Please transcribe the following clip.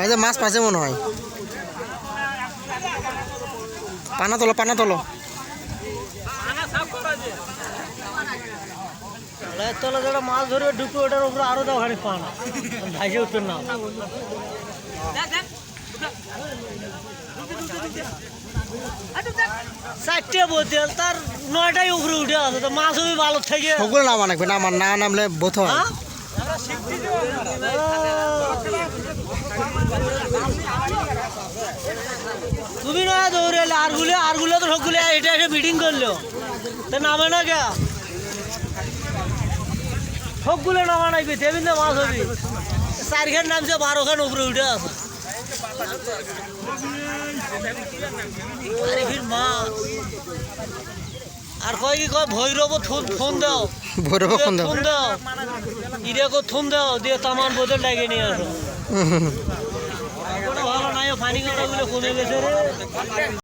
আচ্ছা মাছ পাচ্ছে মনে হয়। পানা তোলো পানা তোলো। যেটা মাছ ধরবে ঢুকবে ওটার উপরে আরও দাও খানিক পান। ভাইসে উঠবেন না চারটে বোতল তার নয়টাই উপরে উঠে আছে তো মাছ হবে ভালো থেকে। সবগুলো নামা নাকবে না আমার না নামলে বোধ হয়? তুমি না দৌড়ে এলে। আরগুলো আরগুলো তো সবগুলো এটা এসে মিটিং করল। তা নামে না কে? সবগুলো নামা নাই পেতে কিন্তু মাছ হবি চারখান নামছে বারোখান উপরে উঠে আছে। মাছ আর কয় কি কয়? ভৈরব ফোন দাও। ভৈরব ফোন দাও। ফোন দাও। ইরাকো থুম দাও। দিয়ে তামান বোতল লাগিয়ে নিয়ে আসো। পানি কমে গেছে রে।